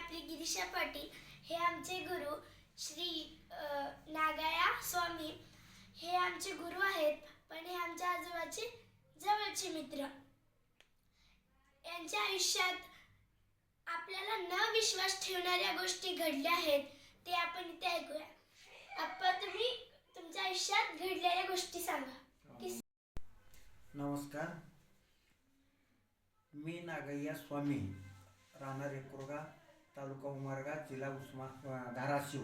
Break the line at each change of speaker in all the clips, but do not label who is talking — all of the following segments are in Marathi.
आपली गिरीशा पाटील हे आमचे गुरु श्री नागाया स्वामी. हे आमचे गुरु आहेत पण हे आमच्या आजोबाचे जवळचे मित्र. यांच्या आयुष्यात आपल्याला न विश्वास ठेवणाऱ्या गोष्टी घडल्या आहेत ते आपण इथे ऐकूया. आपण तुम्ही तुमच्या आयुष्यात घडलेल्या गोष्टी सांगा.
नमस्कार. मी नागय्या स्वामी राहणार एकुरगा तालुका उमारगा जिल्हा उस्मा धाराशिव.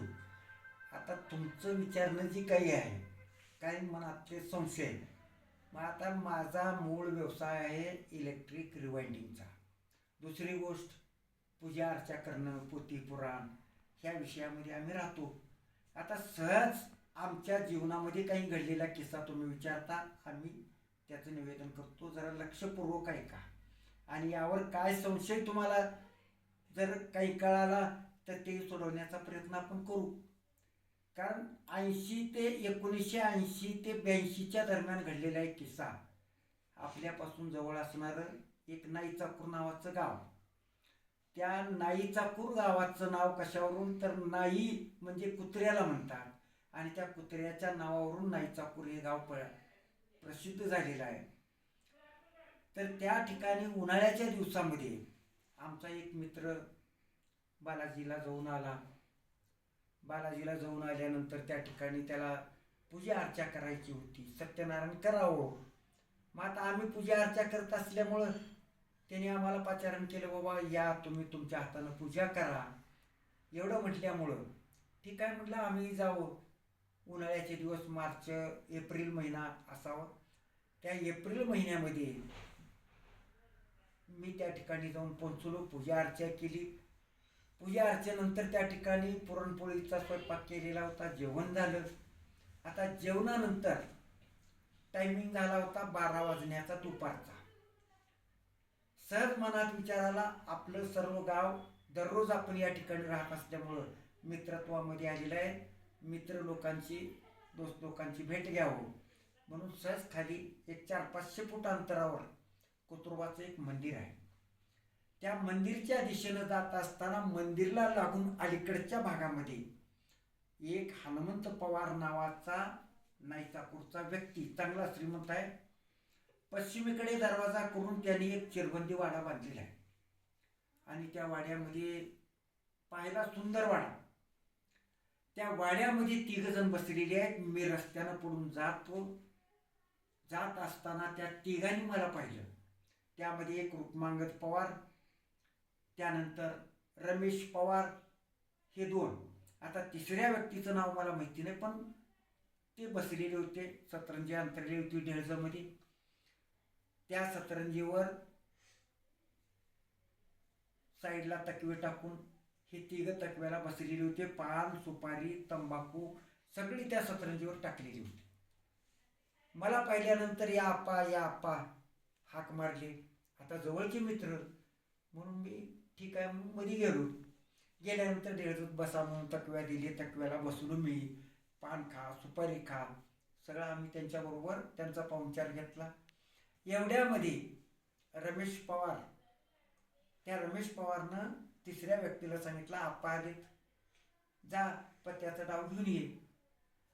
आता तुमचं विचारणं जी काही आहे काही मनातले संशय. मग आता माझा मूळ व्यवसाय आहे इलेक्ट्रिक रिवाइंडिंगचा दुसरी गोष्ट पूजा अर्चा करणं पोती पुराण ह्या विषयामध्ये आम्ही राहतो. आता सहज आमच्या जीवनामध्ये काही घडलेला किस्सा तुम्ही विचारता आम्ही त्याचं निवेदन करतो. जरा लक्षपूर्वक आहे का आणि यावर काय संशय तुम्हाला जर काही कळाला तर ते सोडवण्याचा प्रयत्न आपण करू. कारण ऐंशी ते एकोणीसशे ऐंशी ते ब्याऐंशीच्या दरम्यान घडलेला एक किस्सा आपल्यापासून जवळ असणारं एक नाईचाकूर नावाचं गाव. त्या नाईचाकूर गावाचं नाव कशावरून? तर नाई म्हणजे कुत्र्याला म्हणतात. आणि त्या कुत्र्याच्या नावावरून नाईचाकूर हे गाव पळ प्रसिद्ध झालेलं आहे. तर त्या ठिकाणी उन्हाळ्याच्या दिवसामध्ये आमचा एक मित्र बालाजीला जाऊन आला. बालाजीला जाऊन आल्यानंतर त्या ठिकाणी त्याला पूजा अर्चा करायची होती. सत्यनारायण करावं. मग आता आम्ही पूजा अर्चा करत असल्यामुळं त्याने आम्हाला पाचारण केलं बाबा या तुम्ही तुमच्या हातानं पूजा करा. एवढं म्हटल्यामुळं ठीक आहे म्हटलं आम्ही जाऊ उन्हाळ्याचे दिवस मार्च एप्रिल महिना असावा. त्या एप्रिल महिन्यामध्ये मी त्या ठिकाणी जाऊन पोहोचलो पूजा अर्चा केली. पूजा अर्चेनंतर त्या ठिकाणी पुरणपोळीचा स्वयंपाक केलेला होता जेवण झालं. आता जेवणानंतर टायमिंग झाला होता बारा वाजण्याचा दुपारचा. सहज मनात विचाराला आपलं सर्व गाव दररोज आपण या ठिकाणी राहत असल्यामुळं मित्रत्वामध्ये आलेलं आहे. मित्र लोकांची दोस्त लोकांची भेट घ्यावं. म्हणून सहज खाली एक चार पाचशे फूट अंतरावर कुत्रोबाचं एक मंदिर आहे. त्या मंदिरच्या दिशेनं जात असताना मंदिरला लागून अलीकडच्या भागामध्ये एक हनुमंत पवार नावाचा नाईचाकूरचा व्यक्ती चांगला श्रीमंत आहे. पश्चिमेकडे दरवाजा करून त्यांनी एक चिरबंदी वाडा बांधलेला आहे. आणि त्या वाड्यामध्ये पाहायला सुंदर वाडा. त्या वाड्यामध्ये तिघजण बसलेले आहेत. मी रस्त्यानं पडून जातो. जात असताना त्या तिघांनी मला पाहिलं. त्यामध्ये एक रुक्मांगद पवार त्यानंतर रमेश पवार हे दोन. आता तिसऱ्या व्यक्तीचं नाव मला माहिती नाही पण ते बसलेले होते सतरंजी अंतरली होती डेळजमध्ये. त्या सतरंजीवर साईडला तकवे टाकून हे तिघ तकव्याला बसलेले होते पान सुपारी तंबाखू सगळी त्या सतरंजीवर टाकलेली होती. मला पाहिल्यानंतर या आपा या आप्पा हाक मारले. आता जवळचे मित्र. म्हणून मी ठीक आहे मग मध्ये गेलो. गेल्यानंतर डेळजूत बसा म्हणून तकव्या दिली. तकव्याला बसलो मी. पान खा सुपारी खा. सगळं आम्ही त्यांच्याबरोबर त्यांचा पाहुणचार घेतला. एवढ्यामध्ये रमेश पवार त्या रमेश पवारनं तिसऱ्या व्यक्तीला सांगितलं आप्पा आलेत जा पत्त्याचा डाव घेऊन ये.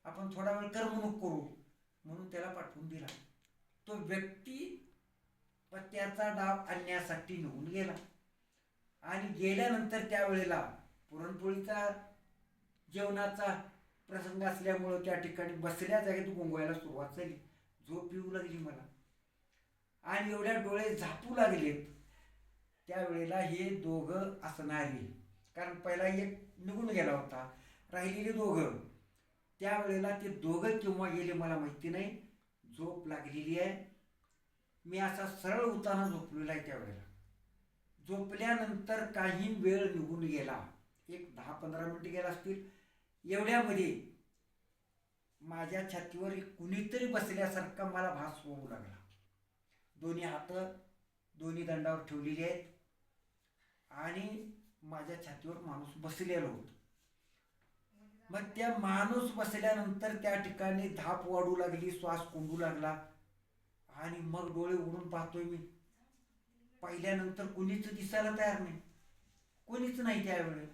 आपण थोडा वेळ करमणूक करू. म्हणून त्याला पाठवून दिला. तो व्यक्ती पत्त्याचा डाव आणण्यासाठी निघून गेला. आणि गेल्यानंतर त्यावेळेला पुरणपोळीचा जेवणाचा प्रसंग असल्यामुळं त्या ठिकाणी बसल्या जागेत गोंगवायला सुरुवात झाली. झोप येऊ लागली मला. आणि एवढ्या डोळे झापू लागलेत. त्यावेळेला हे दोघं असणारे कारण पहिला एक निघून गेला होता राहिलेले दोघं. त्यावेळेला ते दोघं केव्हा गेले मला माहिती नाही. झोप लागलेली आहे. मी असा सरळ उताना झोपलेला आहे त्यावेळेला झोपल्यानंतर काही वेळ निघून गेला. एक दहा पंधरा मिनटं गेला असतील. एवढ्यामध्ये माझ्या छातीवर कुणीतरी बसल्यासारखा मला भास होऊ लागला. दोन्ही हात दोन्ही दंडावर ठेवलेली आहेत. आणि माझ्या छातीवर माणूस बसलेला होतो. मग त्या माणूस बसल्यानंतर त्या ठिकाणी धाप वाढू लागली श्वास कोंडू लागला. आणि मग डोळे उघडून पाहतोय मी. पाहिल्यानंतर कुणीच दिसायला तयार नाही. कोणीच नाही त्यावेळेस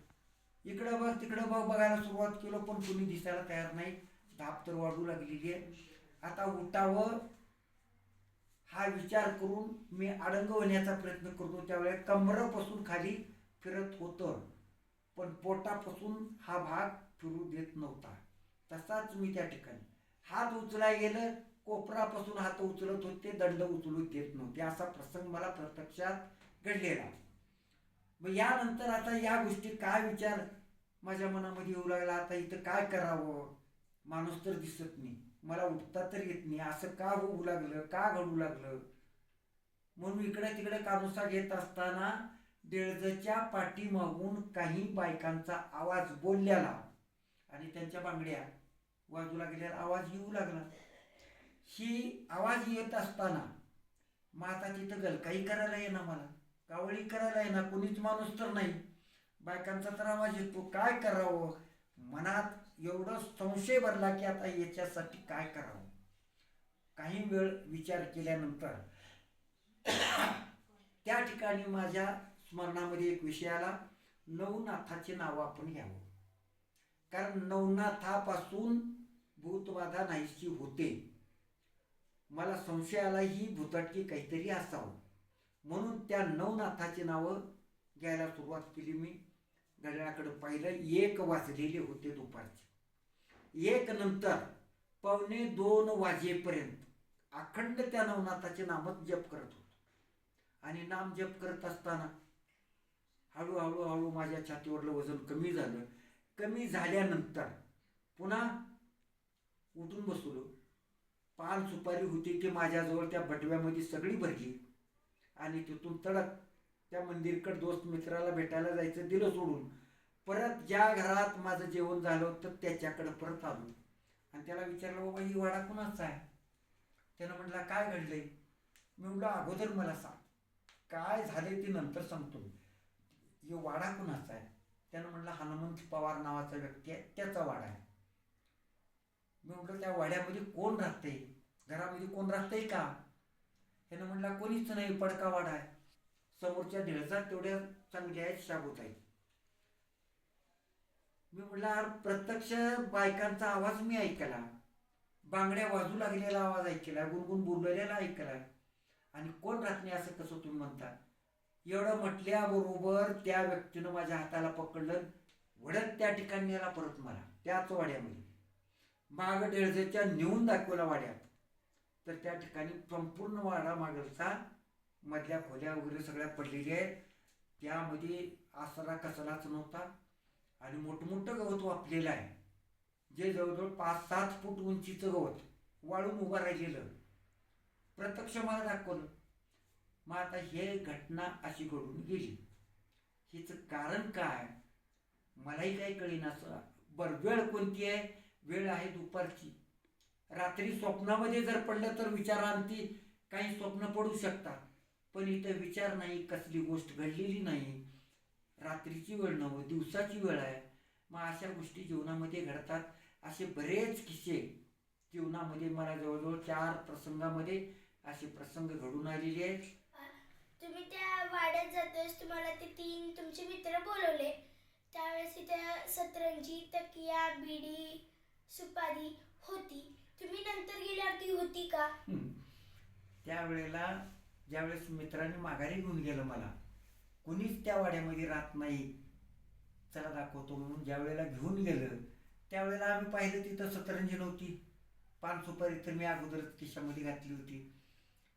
इकडं बघ तिकडं बघ बघायला सुरुवात केलं पण कोणी दिसायला तयार नाही. धाप तर वाढू लागलेली आहे. आता उठावं हा विचार करून मी अडंग होण्याचा प्रयत्न करतो. त्यावेळेस कमरापासून खाली फिरत होतं. पण पोटापासून हा भाग फिरू देत नव्हता. तसाच मी त्या ठिकाणी. हात उचलाय गेलं कोपरापासून हात उचलत होते दंड उचलू देत नव्हते. असा प्रसंग मला प्रत्यक्षात घडलेला. मग यानंतर आता या गोष्टी काय विचार माझ्या मनामध्ये येऊ लागला? आता इथं काय करावं? माणूस तर दिसत नाही. मला उठता तर येत नाही. असं का होऊ लागलं? का घडू लागलं? म्हणून इकडे तिकडे कानुसा घेत असताना देळजच्या पाठीमागून काही बायकांचा आवाज बोललेला आणि त्यांच्या बांगड्या. बाजूला गेल्यावर आवाज येऊ लागला. ही आवाज येत असताना मग आता तिथं गलकाई करायला येणार मला. कावळी करायला येणार. कोणीच माणूस तर नाही. बायकांचा तर आवाज येतो. काय करावं? मनात एवढं संशय भरला की आता याच्यासाठी काय करावं? काही वेळ विचार केल्यानंतर त्या ठिकाणी माझ्या स्मरणामध्ये एक विषय आला. नवनाथाचे नाव आपण घ्यावं. कारण नवनाथापासून भूतबाधा नाहीशी होते. मला संशय आला ही भुताटकी काहीतरी असावं. म्हणून त्या नवनाथाची नावं घ्यायला सुरुवात केली मी. घड्याळाकडे पाहिलं एक वाजलेले होते दुपारचे. एक नंतर पावणे दोन वाजेपर्यंत अखंड त्या नवनाथाचे नामच जप करत होतो. आणि नाम जप करत असताना हळूहळू हळू माझ्या छातीवरलं वजन कमी झालं. कमी झाल्यानंतर पुन्हा उठून बसलो. पान सुपारी होती ती माझ्याजवळ त्या बटव्यामध्ये सगळी भरली. आणि तिथून तडक त्या मंदिरकडे दोस्त मित्राला भेटायला जायचं दिलं सोडून. परत ज्या घरात माझं जेवण झालं होतं त्याच्याकडं परत आलो. आणि त्याला विचारलं बाबा ही वाडा कुणाचा आहे? त्यानं म्हटलं काय घडलंय? मी म्हटलं अगोदर मला सांग. काय झाले ते नंतर सांगतो ही हे वाडा कुणाचा आहे? त्यानं म्हटलं हनुमंत पवार नावाचा व्यक्ती आहे त्याचा वाडा आहे. मी म्हटलं त्या वाड्यामध्ये कोण राहते घरामध्ये कोण राहतंय का? त्यानं म्हटलं कोणीच नाही पडका वाडा आहे. समोरच्या ढेळजात तेवढ्या चांगल्या आहेत शाबूत आहेत. मी म्हटलं "अरे, प्रत्यक्ष बायकांचा आवाज मी ऐकला. बांगड्या वाजू लागलेला आवाज ऐकला गुणगुण बोललेला ऐकला आणि कोण राहते असं कसं तुम्ही म्हणता? एवढं म्हटल्याबरोबर त्या व्यक्तीनं माझ्या हाताला पकडलं वडत त्या ठिकाणी नेला परत मला त्याच वाड्यामध्ये. माग डेळजेच्या नेऊन दाखवला वाड्यात. तर त्या ठिकाणी संपूर्ण वाडा मागलचा मधल्या खोल्या वगैरे सगळ्या पडलेल्या आहेत. त्यामध्ये आसरा कसलाच नव्हता आणि मोठमोठं गवत वापलेलं आहे. जे जवळजवळ पाच सात फूट उंचीचं गवत वाळून उभं राहिलेलं. प्रत्यक्ष मला दाखवलं. मग आता हे घटना अशी घडून गेली. हिचं कारण काय? मलाही काही कळेन असं बरं वेळ कोणती आहे? वेळ आहे दुपारची. रात्री स्वप्नामध्ये जर पडलं तर विचारांती काही स्वप्न पडू शकतात. पण इथं विचार नाही कसली गोष्ट घडलेली नाही. रात्रीची वेळ नव्हे दिवसाची वेळ आहे. मग अशा गोष्टी जीवनामध्ये घडतात. असे बरेच किस्से जीवनामध्ये मला जवळजवळ चार प्रसंगामध्ये असे प्रसंग घडून आलेले आहेत.
तुम्ही त्या वाड्यात जातोस तुम्हाला ते तीन तुमचे मित्र बोलवले. त्यावेळेस तिथे सतरंजी तकिया बिडी सुपारी होती. तुम्ही नंतर गेल्यावरती होती का?
त्यावेळेला ज्यावेळेस मित्राने माघारी घेऊन गेलं मला कुणीच त्या वाड्यामध्ये राहत नाही. चला दाखवतो म्हणून ज्यावेळेला घेऊन गेलं त्यावेळेला आम्ही पाहिलं तिथं सतरंजी नव्हती. पान सुपारी तर मी अगोदरच खिशामध्ये घातली होती.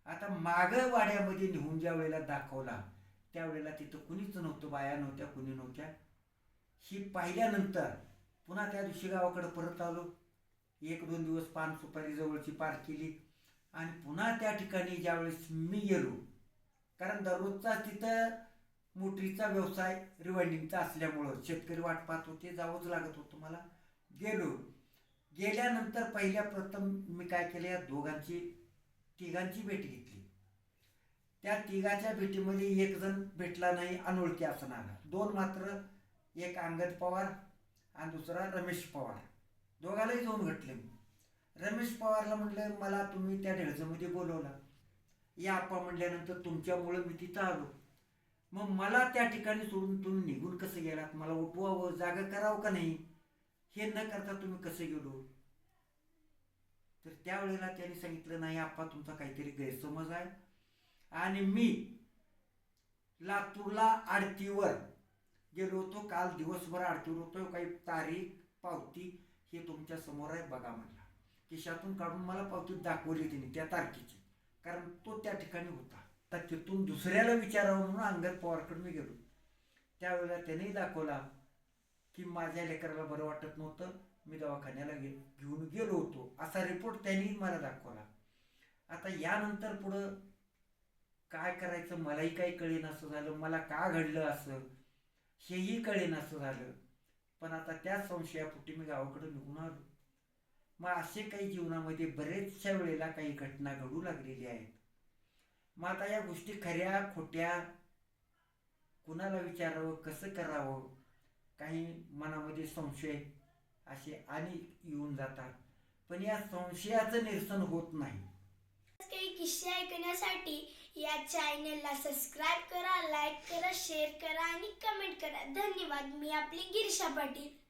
आता माग वाड्यामध्ये नेऊन ज्या वेळेला दाखवला त्यावेळेला तिथं कुणीच नव्हतं बाया नव्हत्या कुणी नव्हत्या. ही पाहिल्यानंतर पुन्हा त्या दिवशी गावाकडं परत आलो. एक दोन दिवस पान सुपारी जवळची पार केली. आणि पुन्हा त्या ठिकाणी ज्यावेळेस मी गेलो कारण दररोजचा तिथं मोटरीचा व्यवसाय रिवाइंडिंगचा असल्यामुळं शेतकरी वाट पाहत होते जावंच लागत होतं मला. गेलो. गेल्यानंतर पहिल्या प्रथम मी काय केलं या दोघांची तिघांची भेट घेतली. त्या तिघाच्या भेटीमध्ये एक जण भेटला नाही अनोळखी असणारा. दोन मात्र एक अंगद पवार आणि दुसरा रमेश पवार. दोघालाही जाऊन घटले मी. रमेश पवारला म्हटलं मला तुम्ही त्या ढेळजमध्ये बोलवला. या आप्पा म्हटल्यानंतर तुमच्यामुळं मी तिथं आलो. मग मला त्या ठिकाणी सोडून तुम्ही निघून कसं गेलात? मला उठवावं जागा करावं का नाही? हे न करता तुम्ही कसं गेलो? तर त्यावेळेला त्यांनी सांगितलं नाही आप्पा तुमचा काहीतरी गैरसमज आहे. आणि मी लातूरला आरतीवर गेलो होतो काल दिवसभर अडचण होतो काही तारीख पावती हे तुमच्यासमोर आहे बघा म्हणला. खिशातून काढून मला पावती दाखवली तिने त्या तारखेची. कारण तो त्या ठिकाणी होता. तर तिथून दुसऱ्याला विचारावं म्हणून अंगद पवारकडे मी गेलो. त्यावेळेला त्यानेही दाखवला की माझ्या लेकराला बरं वाटत नव्हतं. मी दवाखान्याला गे घेऊन गेलो होतो. असा रिपोर्ट त्यांनी मला दाखवला. आता यानंतर पुढं काय करायचं मलाही काही कळेन असं झालं. मला का घडलं असं? हेही कळेनासं झालं. पण आता त्या संशयापुटी मी गावाकडे निघून आलो. मग असे काही जीवनामध्ये बरेचशा वेळेला काही घटना घडू लागलेल्या आहेत. मग आता या गोष्टी खऱ्या खोट्या कुणाला विचारावं कसं करावं काही मनामध्ये संशय असे आणि येऊन जातात. पण या संशयाचं निरसन होत नाही.
काही किस्से ऐकण्यासाठी या चॅनलला सबस्क्राईब करा लाईक करा शेअर करा आणि कमेंट करा. धन्यवाद. मी आपली गिरीशा पाटील.